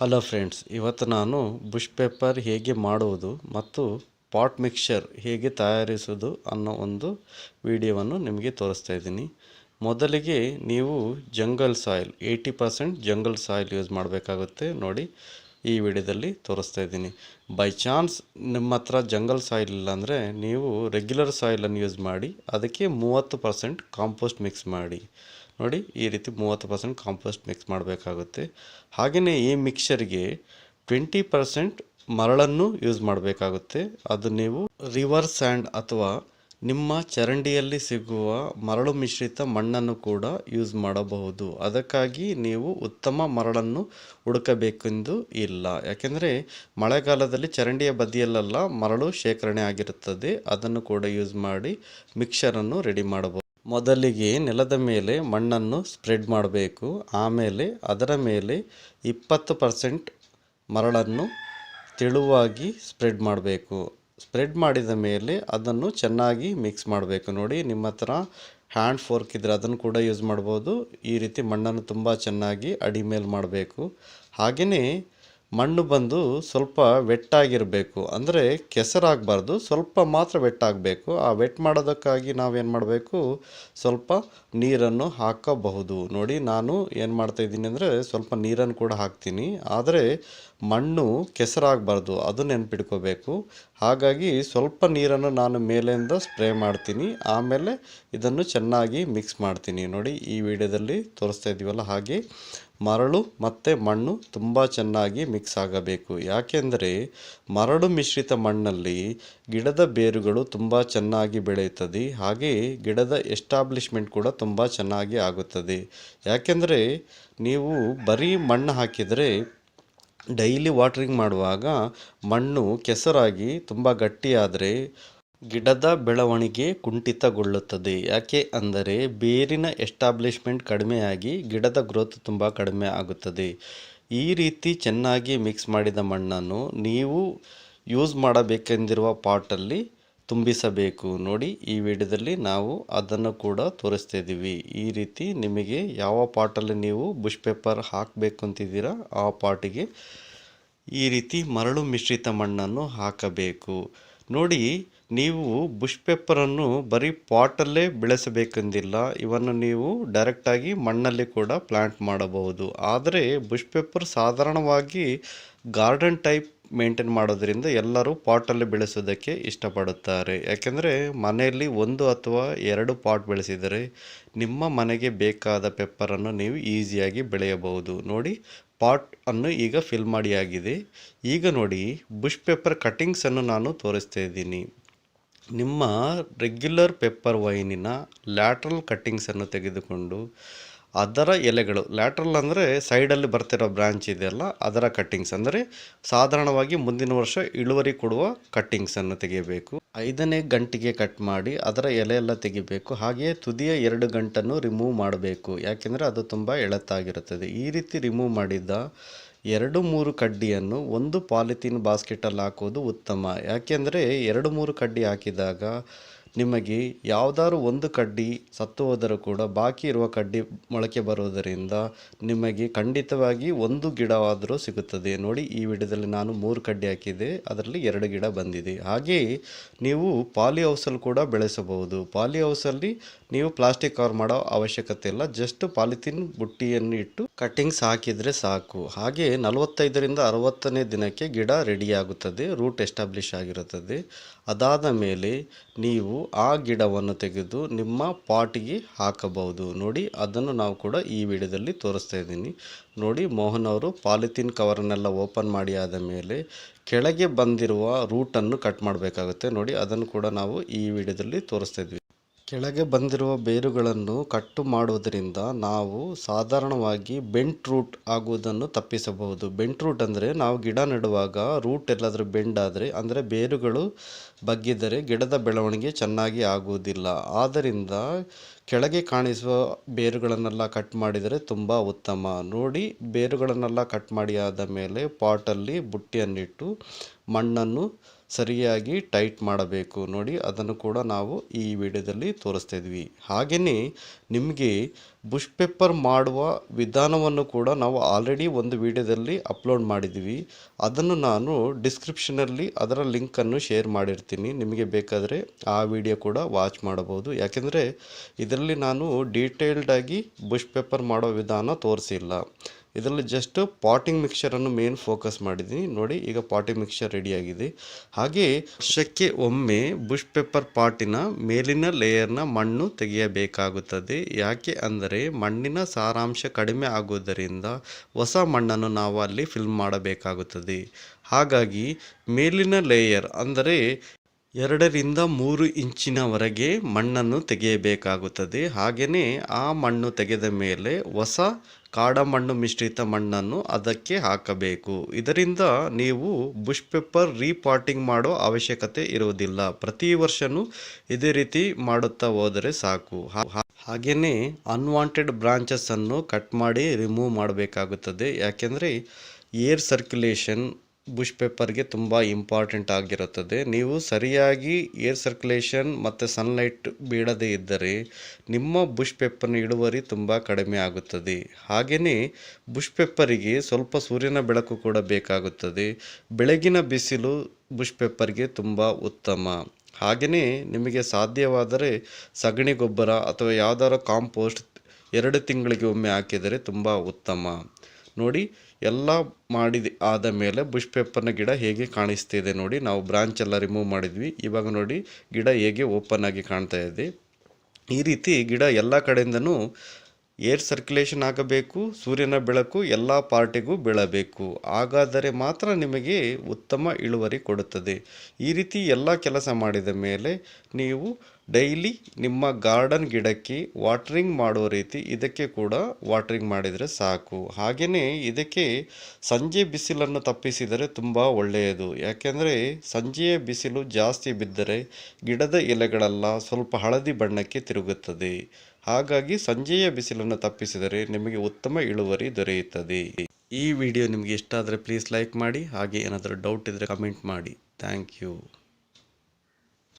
Hello friends, ಇವತ್ತು ನಾನು bush paper ಹೇಗೆ ಮಾಡುವುದು ಮತ್ತು ಪಾಟ್ ಮಿಕ್ಸ್ಚರ್ ಹೇಗೆ ತಯಾರಿಸುವುದು ಅನ್ನೋ ಒಂದು ವಿಡಿಯೋವನ್ನು ನಿಮಗೆ ತೋರಿಸ್ತಾ ಇದ್ದೀನಿ. ಮೊದಲಿಗೆ ನೀವು jungle soil, eighty percent jungle soil use ಮಾಡಬೇಕಾಗುತ್ತೆ ನೋಡಿ ಈ ವಿಡಿಯೋದಲ್ಲಿ ತೋರಿಸ್ತಾ ಇದ್ದೀನಿ. ಬೈ ಚಾನ್ಸ್ ನಿಮ್ಮ ಹತ್ರ ಜಂಗಲ್ ಸಾಯಿಲ್ ಇಲ್ಲ ಅಂದರೆ ನೀವು ರೆಗ್ಯುಲರ್ ಸಾಯಿಲನ್ನು ಯೂಸ್ ಮಾಡಿ, ಅದಕ್ಕೆ ಮೂವತ್ತು ಪರ್ಸೆಂಟ್ ಕಾಂಪೋಸ್ಟ್ ಮಿಕ್ಸ್ ಮಾಡಿ. ನೋಡಿ ಈ ರೀತಿ ಮೂವತ್ತು ಪರ್ಸೆಂಟ್ ಕಾಂಪೋಸ್ಟ್ ಮಿಕ್ಸ್ ಮಾಡಬೇಕಾಗುತ್ತೆ. ಹಾಗೆಯೇ ಈ ಮಿಕ್ಸರ್ಗೆ ಟ್ವೆಂಟಿ ಪರ್ಸೆಂಟ್ ಮರಳನ್ನು ಯೂಸ್ ಮಾಡಬೇಕಾಗುತ್ತೆ. ಅದು ನೀವು ರಿವರ್ ಸ್ಯಾಂಡ್ ಅಥವಾ ನಿಮ್ಮ ಚರಂಡಿಯಲ್ಲಿ ಸಿಗುವ ಮರಳು ಮಿಶ್ರಿತ ಮಣ್ಣನ್ನು ಕೂಡ ಯೂಸ್ ಮಾಡಬಹುದು. ಅದಕ್ಕಾಗಿ ನೀವು ಉತ್ತಮ ಮರಳನ್ನು ಹುಡುಕಬೇಕೆಂದು ಇಲ್ಲ. ಯಾಕೆಂದರೆ ಮಳೆಗಾಲದಲ್ಲಿ ಚರಂಡಿಯ ಬದಿಯಲ್ಲೆಲ್ಲ ಮರಳು ಶೇಖರಣೆ ಆಗಿರುತ್ತದೆ. ಅದನ್ನು ಕೂಡ ಯೂಸ್ ಮಾಡಿ ಮಿಕ್ಸರನ್ನು ರೆಡಿ ಮಾಡಬಹುದು. ಮೊದಲಿಗೆ ನೆಲದ ಮೇಲೆ ಮಣ್ಣನ್ನು ಸ್ಪ್ರೆಡ್ ಮಾಡಬೇಕು. ಆಮೇಲೆ ಅದರ ಮೇಲೆ ಇಪ್ಪತ್ತು ಪರ್ಸೆಂಟ್ ಮರಳನ್ನು ತೆಳುವಾಗಿ ಸ್ಪ್ರೆಡ್ ಮಾಡಬೇಕು. ಸ್ಪ್ರೆಡ್ ಮಾಡಿದ ಮೇಲೆ ಅದನ್ನು ಚೆನ್ನಾಗಿ ಮಿಕ್ಸ್ ಮಾಡಬೇಕು. ನೋಡಿ, ನಿಮ್ಮ ಹತ್ರ ಹ್ಯಾಂಡ್ ಫೋರ್ಕ್ ಇದ್ದರೆ ಅದನ್ನು ಕೂಡ ಯೂಸ್ ಮಾಡ್ಬೋದು ಈ ರೀತಿ ಮಣ್ಣನ್ನು ತುಂಬ ಚೆನ್ನಾಗಿ ಅಡಿ ಮೇಲೆ ಮಾಡಬೇಕು. ಹಾಗೆಯೇ ಮಣ್ಣು ಬಂದು ಸ್ವಲ್ಪ ವೆಟ್ಟಾಗಿರಬೇಕು. ಅಂದರೆ ಕೆಸರಾಗಬಾರ್ದು, ಸ್ವಲ್ಪ ಮಾತ್ರ ವೆಟ್ಟಾಗಬೇಕು. ಆ ವೆಟ್ ಮಾಡೋದಕ್ಕಾಗಿ ನಾವೇನು ಮಾಡಬೇಕು? ಸ್ವಲ್ಪ ನೀರನ್ನು ಹಾಕಬಹುದು. ನೋಡಿ, ನಾನು ಏನು ಮಾಡ್ತಾಯಿದ್ದೀನಿ ಅಂದರೆ ಸ್ವಲ್ಪ ನೀರನ್ನು ಕೂಡ ಹಾಕ್ತೀನಿ. ಆದರೆ ಮಣ್ಣು ಕೆಸರಾಗಬಾರ್ದು, ಅದು ನೆನ್ಪಿಟ್ಕೋಬೇಕು. ಹಾಗಾಗಿ ಸ್ವಲ್ಪ ನೀರನ್ನು ನಾನು ಮೇಲಿಂದ ಸ್ಪ್ರೇ ಮಾಡ್ತೀನಿ. ಆಮೇಲೆ ಇದನ್ನು ಚೆನ್ನಾಗಿ ಮಿಕ್ಸ್ ಮಾಡ್ತೀನಿ. ನೋಡಿ, ಈ ವಿಡಿಯೋದಲ್ಲಿ ತೋರಿಸ್ತಾ ಇದ್ದೀವಲ್ಲ ಹಾಗೆ. ಮರಳು ಮತ್ತು ಮಣ್ಣು ತುಂಬ ಚೆನ್ನಾಗಿ ಮಿಕ್ಸ್ ಆಗಬೇಕು. ಯಾಕೆಂದರೆ ಮರಳು ಮಿಶ್ರಿತ ಮಣ್ಣಲ್ಲಿ ಗಿಡದ ಬೇರುಗಳು ತುಂಬ ಚೆನ್ನಾಗಿ ಬೆಳೆಯುತ್ತದೆ. ಹಾಗೆ ಗಿಡದ ಎಸ್ಟಾಬ್ಲಿಷ್ಮೆಂಟ್ ಕೂಡ ತುಂಬ ಚೆನ್ನಾಗಿ ಆಗುತ್ತದೆ. ಯಾಕೆಂದರೆ ನೀವು ಬರೀ ಮಣ್ಣು ಹಾಕಿದರೆ ಡೈಲಿ ವಾಟ್ರಿಂಗ್ ಮಾಡುವಾಗ ಮಣ್ಣು ಕೆಸರಾಗಿ ತುಂಬ ಗಟ್ಟಿಯಾದರೆ ಗಿಡದ ಬೆಳವಣಿಗೆ ಕುಂಠಿತಗೊಳ್ಳುತ್ತದೆ. ಯಾಕೆ ಅಂದರೆ ಬೇರಿನ ಎಸ್ಟಾಬ್ಲಿಷ್ಮೆಂಟ್ ಕಡಿಮೆಯಾಗಿ ಗಿಡದ ಗ್ರೋತ್ ತುಂಬ ಕಡಿಮೆ ಆಗುತ್ತದೆ. ಈ ರೀತಿ ಚೆನ್ನಾಗಿ ಮಿಕ್ಸ್ ಮಾಡಿದ ಮಣ್ಣನ್ನು ನೀವು ಯೂಸ್ ಮಾಡಬೇಕೆಂದಿರುವ ಪಾಟಲ್ಲಿ ತುಂಬಿಸಬೇಕು. ನೋಡಿ, ಈ ವಿಡಿಯೋದಲ್ಲಿ ನಾವು ಅದನ್ನು ಕೂಡ ತೋರಿಸ್ತಿದ್ದೀವಿ. ಈ ರೀತಿ ನಿಮಗೆ ಯಾವ ಪಾಟಲ್ಲಿ ನೀವು ಬುಷ್ ಪೇಪರ್ ಹಾಕಬೇಕು ಅಂತಿದ್ದೀರಾ, ಆ ಪಾಟಿಗೆ ಈ ರೀತಿ ಮರಳು ಮಿಶ್ರಿತ ಮಣ್ಣನ್ನು ಹಾಕಬೇಕು. ನೋಡಿ ನೀವು ಬುಷ್ ಪೇಪರನ್ನು ಬರೀ ಪಾಟಲ್ಲೇ ಬೆಳೆಸಬೇಕೆಂದಿಲ್ಲ, ಇವನ್ನು ನೀವು ಡೈರೆಕ್ಟಾಗಿ ಮಣ್ಣಲ್ಲಿ ಕೂಡ ಪ್ಲ್ಯಾಂಟ್ ಮಾಡಬಹುದು. ಆದರೆ ಬುಷ್ ಪೇಪರ್ ಸಾಧಾರಣವಾಗಿ ಗಾರ್ಡನ್ ಟೈಪ್ ಮೇಂಟೈನ್ ಮಾಡೋದ್ರಿಂದ ಎಲ್ಲರೂ ಪಾಟಲ್ಲಿ ಬೆಳೆಸೋದಕ್ಕೆ ಇಷ್ಟಪಡುತ್ತಾರೆ. ಯಾಕೆಂದರೆ ಮನೆಯಲ್ಲಿ ಒಂದು ಅಥವಾ ಎರಡು ಪಾಟ್ ಬೆಳೆಸಿದರೆ ನಿಮ್ಮ ಮನೆಗೆ ಬೇಕಾದ ಪೆಪ್ಪರನ್ನು ನೀವು ಈಸಿಯಾಗಿ ಬೆಳೆಯಬಹುದು. ನೋಡಿ ಪಾಟ್ ಅನ್ನು ಈಗ ಫಿಲ್ ಮಾಡಿ ಆಗಿದೆ. ಈಗ ನೋಡಿ ಬುಷ್ ಪೇಪರ್ ಕಟ್ಟಿಂಗ್ಸನ್ನು ನಾನು ತೋರಿಸ್ತಾ ಇದ್ದೀನಿ. ನಿಮ್ಮ ರೆಗ್ಯುಲರ್ ಪೆಪ್ಪರ್ ವೈನಿನ ಲ್ಯಾಟ್ರಲ್ ಕಟ್ಟಿಂಗ್ಸನ್ನು ತೆಗೆದುಕೊಂಡು ಅದರ ಎಲೆಗಳು ಲ್ಯಾಟ್ರಲ್ ಅಂದರೆ ಸೈಡಲ್ಲಿ ಬರ್ತಿರೋ ಬ್ರಾಂಚ್ ಇದೆಯಲ್ಲ, ಅದರ ಕಟ್ಟಿಂಗ್ಸ್ ಅಂದರೆ ಸಾಧಾರಣವಾಗಿ ಮುಂದಿನ ವರ್ಷ ಇಳುವರಿ ಕೊಡುವ ಕಟ್ಟಿಂಗ್ಸನ್ನು ತೆಗೆಯಬೇಕು. ಐದನೇ ಗಂಟಿಗೆ ಕಟ್ ಮಾಡಿ ಅದರ ಎಲೆ ಎಲ್ಲ ತೆಗಿಬೇಕು. ಹಾಗೆಯೇ ತುದಿಯ ಎರಡು ಗಂಟನ್ನು ರಿಮೂವ್ ಮಾಡಬೇಕು. ಯಾಕೆಂದರೆ ಅದು ತುಂಬ ಎಳತ್ತಾಗಿರುತ್ತದೆ ಈ ರೀತಿ ರಿಮೂವ್ ಮಾಡಿದ್ದ ಎರಡು ಮೂರು ಕಡ್ಡಿಯನ್ನು ಒಂದು ಪಾಲಿಥೀನ್ ಬಾಸ್ಕೆಟಲ್ಲಿ ಹಾಕೋದು ಉತ್ತಮ. ಯಾಕೆಂದರೆ ಎರಡು ಮೂರು ಕಡ್ಡಿ ಹಾಕಿದಾಗ ನಿಮಗೆ ಯಾವುದಾದ್ರು ಒಂದು ಕಡ್ಡಿ ಸತ್ತು ಹೋದರೂ ಕೂಡ ಬಾಕಿ ಇರುವ ಕಡ್ಡಿ ಮೊಳಕೆ ಬರುವುದರಿಂದ ನಿಮಗೆ ಖಂಡಿತವಾಗಿ ಒಂದು ಗಿಡವಾದರೂ ಸಿಗುತ್ತದೆ. ನೋಡಿ, ಈ ವಿಡಿಯೋದಲ್ಲಿ ನಾನು ಮೂರು ಕಡ್ಡಿ ಹಾಕಿದೆ ಅದರಲ್ಲಿ ಎರಡು ಗಿಡ ಬಂದಿದೆ. ಹಾಗೆಯೇ ನೀವು ಪಾಲಿ ಹೌಸಲ್ಲಿ ಕೂಡ ಬೆಳೆಸಬಹುದು. ಪಾಲಿ ಹೌಸಲ್ಲಿ ನೀವು ಪ್ಲಾಸ್ಟಿಕ್ ಕವರ್ ಮಾಡೋ ಅವಶ್ಯಕತೆ ಇಲ್ಲ. ಜಸ್ಟ್ ಪಾಲಿಥಿನ್ ಬುಟ್ಟಿಯನ್ನು ಇಟ್ಟು ಕಟ್ಟಿಂಗ್ಸ್ ಹಾಕಿದರೆ ಸಾಕು. ಹಾಗೆ ನಲವತ್ತೈದರಿಂದ ಅರವತ್ತನೇ ದಿನಕ್ಕೆ ಗಿಡ ರೆಡಿಯಾಗುತ್ತದೆ ರೂಟ್ ಎಸ್ಟಾಬ್ಲಿಷ್ ಆಗಿರುತ್ತದೆ. ಅದಾದ ಮೇಲೆ ನೀವು ಆ ಗಿಡವನ್ನು ತೆಗೆದು ನಿಮ್ಮ ಪಾಟಿಗೆ ಹಾಕಬಹುದು. ನೋಡಿ, ಅದನ್ನು ನಾವು ಕೂಡ ಈ ವಿಡಿಯೋದಲ್ಲಿ ತೋರಿಸ್ತಾ ಇದ್ದೀನಿ. ನೋಡಿ, ಮೋಹನ್ ಅವರು ಪಾಲಿಥಿನ್ ಕವರನ್ನೆಲ್ಲ ಓಪನ್ ಮಾಡಿ ಆದ ಮೇಲೆ ಕೆಳಗೆ ಬಂದಿರುವ ರೂಟನ್ನು ಕಟ್ ಮಾಡಬೇಕಾಗುತ್ತೆ. ನೋಡಿ, ಅದನ್ನು ಕೂಡ ನಾವು ಈ ವಿಡಿಯೋದಲ್ಲಿ ತೋರಿಸ್ತಾ ಇದ್ವಿ. ಕೆಳಗೆ ಬಂದಿರುವ ಬೇರುಗಳನ್ನು ಕಟ್ಟು ಮಾಡುವುದರಿಂದ ನಾವು ಸಾಧಾರಣವಾಗಿ ಬೆಂಟ್ ರೂಟ್ ಆಗುವುದನ್ನು ತಪ್ಪಿಸಬಹುದು. ಬೆಂಟ್ ರೂಟ್ ಅಂದರೆ ನಾವು ಗಿಡ ನೆಡುವಾಗ ರೂಟ್ ಎಲ್ಲಾದರೂ ಬೆಂಡ್ ಆದರೆ, ಅಂದರೆ ಬೇರುಗಳು ಬಗ್ಗಿದರೆ ಗಿಡದ ಬೆಳವಣಿಗೆ ಚೆನ್ನಾಗಿ ಆಗುವುದಿಲ್ಲ. ಆದ್ದರಿಂದ ಕೆಳಗೆ ಕಾಣಿಸುವ ಬೇರುಗಳನ್ನೆಲ್ಲ ಕಟ್ ಮಾಡಿದರೆ ತುಂಬ ಉತ್ತಮ. ನೋಡಿ, ಬೇರುಗಳನ್ನೆಲ್ಲ ಕಟ್ ಮಾಡಿ ಆದ ಮೇಲೆ ಪಾಟಲ್ಲಿ ಬುಟ್ಟಿಯನ್ನಿಟ್ಟು ಮಣ್ಣನ್ನು ಸರಿಯಾಗಿ ಟೈಟ್ ಮಾಡಬೇಕು ನೋಡಿ, ಅದನ್ನು ಕೂಡ ನಾವು ಈ ವಿಡಿಯೋದಲ್ಲಿ ತೋರಿಸ್ತಾ ಇದ್ವಿ. ಹಾಗೆಯೇ ನಿಮಗೆ ಬುಷ್ ಪೇಪರ್ ಮಾಡುವ ವಿಧಾನವನ್ನು ಕೂಡ ನಾವು ಆಲ್ರೆಡಿ ಒಂದು ವಿಡಿಯೋದಲ್ಲಿ ಅಪ್ಲೋಡ್ ಮಾಡಿದ್ವಿ. ಅದನ್ನು ನಾನು ಡಿಸ್ಕ್ರಿಪ್ಷನಲ್ಲಿ ಅದರ ಲಿಂಕನ್ನು ಶೇರ್ ಮಾಡಿರ್ತೀನಿ. ನಿಮಗೆ ಬೇಕಾದರೆ ಆ ವಿಡಿಯೋ ಕೂಡ ವಾಚ್ ಮಾಡಬಹುದು. ಯಾಕೆಂದರೆ ಇದರಲ್ಲಿ ನಾನು ಡೀಟೇಲ್ಡಾಗಿ ಬುಷ್ ಪೇಪರ್ ಮಾಡೋ ವಿಧಾನ ತೋರಿಸಿಲ್ಲ. ಇದರಲ್ಲಿ ಜಸ್ಟ್ ಪಾಟಿಂಗ್ ಮಿಕ್ಸರನ್ನು ಮೇನ್ ಫೋಕಸ್ ಮಾಡಿದ್ದೀನಿ. ನೋಡಿ, ಈಗ ಪಾಟಿಂಗ್ ಮಿಕ್ಸರ್ ರೆಡಿಯಾಗಿದೆ ಹಾಗೆ ವರ್ಷಕ್ಕೆ ಒಮ್ಮೆ ಬುಷ್ ಪೇಪರ್ ಪಾಟಿನ ಮೇಲಿನ ಲೇಯರ್ನ ಮಣ್ಣು ತೆಗೆಯಬೇಕಾಗುತ್ತದೆ. ಯಾಕೆ ಅಂದರೆ ಮಣ್ಣಿನ ಸಾರಾಂಶ ಕಡಿಮೆ ಆಗುವುದರಿಂದ ಹೊಸ ಮಣ್ಣನ್ನು ನಾವು ಅಲ್ಲಿ ಫಿಲ್ ಮಾಡಬೇಕಾಗುತ್ತದೆ. ಹಾಗಾಗಿ ಮೇಲಿನ ಲೇಯರ್ ಅಂದರೆ ಎರಡರಿಂದ ಮೂರು ಇಂಚಿನವರೆಗೆ ಮಣ್ಣನ್ನು ತೆಗೆಯಬೇಕಾಗುತ್ತದೆ. ಹಾಗೆಯೇ ಆ ಮಣ್ಣು ತೆಗೆದ ಮೇಲೆ ಹೊಸ ಕಾಡಮಣ್ಣು ಮಿಶ್ರಿತ ಮಣ್ಣನ್ನು ಅದಕ್ಕೆ ಹಾಕಬೇಕು. ಇದರಿಂದ ನೀವು ಬುಷ್ ಪೇಪರ್ ರೀಪಾಟಿಂಗ್ ಮಾಡೋ ಅವಶ್ಯಕತೆ ಇರುವುದಿಲ್ಲ. ಪ್ರತಿ ವರ್ಷವೂ ಇದೇ ರೀತಿ ಮಾಡುತ್ತಾ ಹೋದರೆ ಸಾಕು. ಹಾಗೆಯೇ ಅನ್ವಾಂಟೆಡ್ ಬ್ರಾಂಚಸ್ಸನ್ನು ಕಟ್ ಮಾಡಿ ರಿಮೂವ್ ಮಾಡಬೇಕಾಗುತ್ತದೆ. ಯಾಕೆಂದರೆ ಏರ್ ಸರ್ಕ್ಯುಲೇಷನ್ ಬುಷ್ ಪೇಪರ್ಗೆ ತುಂಬ ಇಂಪಾರ್ಟೆಂಟ್ ಆಗಿರುತ್ತದೆ. ನೀವು ಸರಿಯಾಗಿ ಏರ್ ಸರ್ಕ್ಯುಲೇಷನ್ ಮತ್ತು ಸನ್ಲೈಟ್ ಬೀಳದೇ ಇದ್ದರೆ ನಿಮ್ಮ ಬುಷ್ ಪೇಪರ್ನ ಇಳುವರಿ ತುಂಬ ಕಡಿಮೆ ಆಗುತ್ತದೆ. ಹಾಗೆಯೇ ಬುಷ್ ಪೇಪರಿಗೆ ಸ್ವಲ್ಪ ಸೂರ್ಯನ ಬೆಳಕು ಕೂಡ ಬೇಕಾಗುತ್ತದೆ. ಬೆಳಗಿನ ಬಿಸಿಲು ಬುಷ್ ಪೇಪರ್ಗೆ ತುಂಬ ಉತ್ತಮ. ಹಾಗೆಯೇ ನಿಮಗೆ ಸಾಧ್ಯವಾದರೆ ಸಗಣಿ ಗೊಬ್ಬರ ಅಥವಾ ಯಾವುದಾದ್ರು ಕಾಂಪೋಸ್ಟ್ ಎರಡು ತಿಂಗಳಿಗೆ ಒಮ್ಮೆ ಹಾಕಿದರೆ ತುಂಬ ಉತ್ತಮ. ನೋಡಿ, ಎಲ್ಲ ಮಾಡಿದ ಆದ ಮೇಲೆ ಬುಷ್ ಪೇಪರ್ನ ಗಿಡ ಹೇಗೆ ಕಾಣಿಸ್ತಿದೆ ನೋಡಿ, ನಾವು ಬ್ರಾಂಚ್ ಎಲ್ಲ ರಿಮೂವ್ ಮಾಡಿದ್ವಿ. ಇವಾಗ ನೋಡಿ, ಗಿಡ ಹೇಗೆ ಓಪನ್ ಆಗಿ ಕಾಣ್ತಾ ಇದೆ. ಈ ರೀತಿ ಗಿಡ ಎಲ್ಲ ಕಡೆಯಿಂದನೂ ಏರ್ ಸರ್ಕ್ಯುಲೇಷನ್ ಆಗಬೇಕು, ಸೂರ್ಯನ ಬೆಳಕು ಎಲ್ಲ ಪಾರ್ಟಿಗೂ ಬೀಳಬೇಕು. ಹಾಗಾದರೆ ಮಾತ್ರ ನಿಮಗೆ ಉತ್ತಮ ಇಳುವರಿ ಕೊಡುತ್ತದೆ. ಈ ರೀತಿ ಎಲ್ಲ ಕೆಲಸ ಮಾಡಿದ ಮೇಲೆ ನೀವು ಡೈಲಿ ನಿಮ್ಮ ಗಾರ್ಡನ್ ಗಿಡಕ್ಕೆ ವಾಟ್ರಿಂಗ್ ಮಾಡೋ ರೀತಿ ಇದಕ್ಕೆ ಕೂಡ ವಾಟ್ರಿಂಗ್ ಮಾಡಿದರೆ ಸಾಕು. ಹಾಗೆಯೇ ಇದಕ್ಕೆ ಸಂಜೆ ಬಿಸಿಲನ್ನು ತಪ್ಪಿಸಿದರೆ ತುಂಬ ಒಳ್ಳೆಯದು. ಯಾಕೆಂದರೆ ಸಂಜೆಯ ಬಿಸಿಲು ಜಾಸ್ತಿ ಬಿದ್ದರೆ ಗಿಡದ ಎಲೆಗಳೆಲ್ಲ ಸ್ವಲ್ಪ ಹಳದಿ ಬಣ್ಣಕ್ಕೆ ತಿರುಗುತ್ತದೆ. ಹಾಗಾಗಿ ಸಂಜೆಯ ಬಿಸಿಲನ್ನು ತಪ್ಪಿಸಿದರೆ ನಿಮಗೆ ಉತ್ತಮ ಇಳುವರಿ ದೊರೆಯುತ್ತದೆ. ಈ ವಿಡಿಯೋ ನಿಮಗೆ ಇಷ್ಟ ಆದರೆ ಪ್ಲೀಸ್ ಲೈಕ್ ಮಾಡಿ, ಹಾಗೆ ಏನಾದರೂ ಡೌಟ್ ಇದ್ದರೆ ಕಮೆಂಟ್ ಮಾಡಿ. Thank you